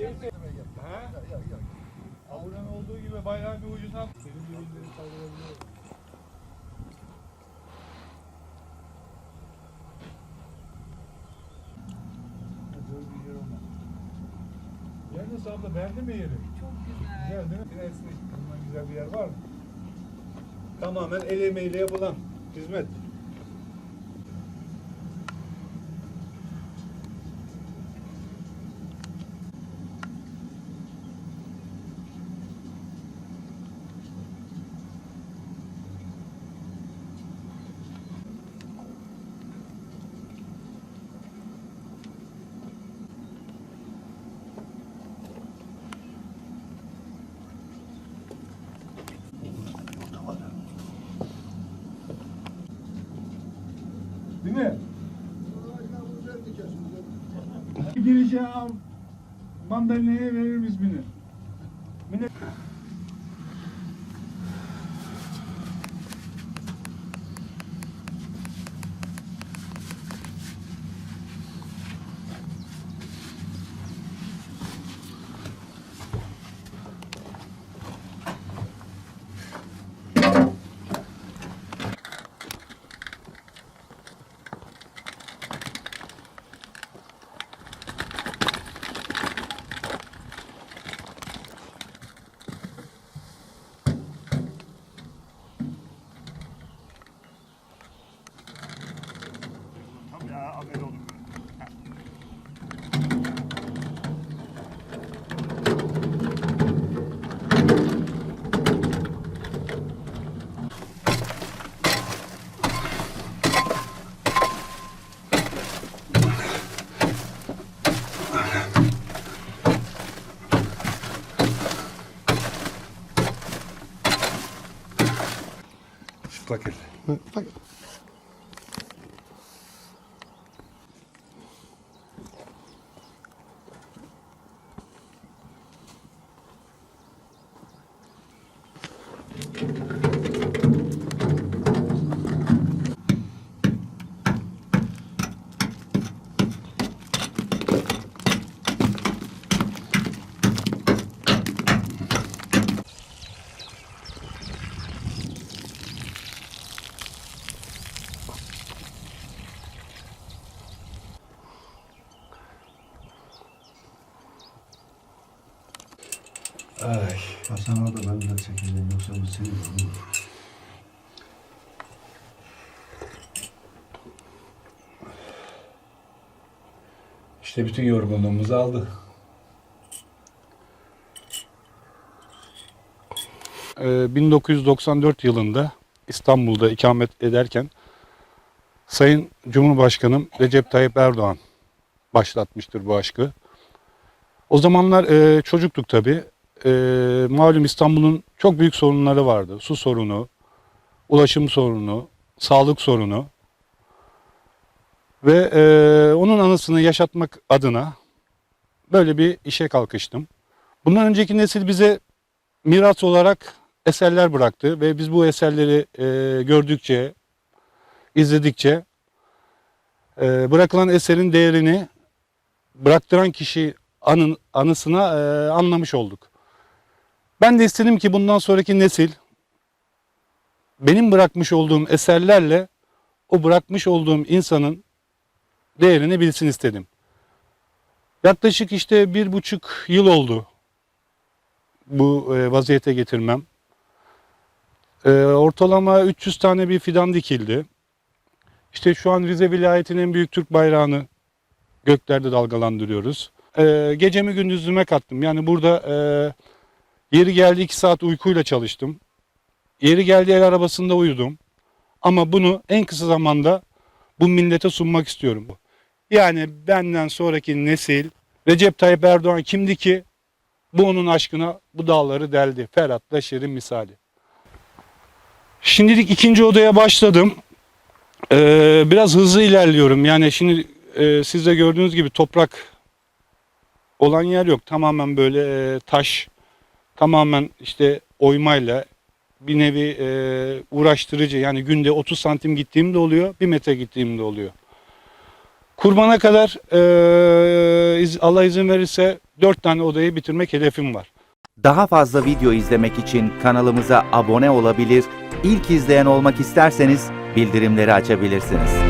Şey? Avrupa'nın olduğu gibi bayrağın bir ucundan benim elleri sallayabiliyor. Yer nasıl abla beğendin mi yeri? Çok güzel. Güzel değil mi? Gidersin. Bundan güzel bir yer var mı? Tamamen el emeğiyle yapılan hizmet. Değil mi? Gireceğim mandalinaya verir ismini. Mine... Like it. Ay. Hasan orada ben de çekeceğim yoksa bu senin olur. İşte bütün yorgunluğumuzu aldı. Ee, 1994 yılında İstanbul'da ikamet ederken Sayın Cumhurbaşkanım Recep Tayyip Erdoğan başlatmıştır bu aşkı. O zamanlar e, çocuktuk tabii. E, malum İstanbul'un çok büyük sorunları vardı. Su sorunu, ulaşım sorunu, sağlık sorunu. Ve e, onun anısını yaşatmak adına böyle bir işe kalkıştım. Bundan önceki nesil bize miras olarak eserler bıraktı ve biz bu eserleri e, gördükçe, izledikçe e, bırakılan eserin değerini bıraktıran kişi anın, anısına e, anlamış olduk. Ben de istedim ki bundan sonraki nesil benim bırakmış olduğum eserlerle o bırakmış olduğum insanın değerini bilsin istedim. Yaklaşık işte bir buçuk yıl oldu bu e, vaziyete getirmem. E, ortalama 300 tane bir fidan dikildi. İşte şu an Rize vilayetinin büyük Türk bayrağını göklerde dalgalandırıyoruz. E, gecemi gündüzüme kattım. Yani burada yeri geldi 2 saat uykuyla çalıştım. Yeri geldi el arabasında uyudum. Ama bunu en kısa zamanda bu millete sunmak istiyorum. Yani benden sonraki nesil Recep Tayyip Erdoğan kimdi ki bu onun aşkına bu dağları deldi. Ferhat'la Şirin misali. Şimdilik ikinci odaya başladım. Ee, biraz hızlı ilerliyorum. Yani şimdi e, siz de gördüğünüz gibi toprak olan yer yok. Tamamen böyle e, taş, tamamen işte oymayla bir nevi e, uğraştırıcı. Yani günde 30 santim gittiğim de oluyor, bir metre gittiğim de oluyor. Kurbana kadar eee, iz- Allah izin verirse 4 tane odayı bitirmek hedefim var. Daha fazla video izlemek için kanalımıza abone olabilir, ilk izleyen olmak isterseniz bildirimleri açabilirsiniz.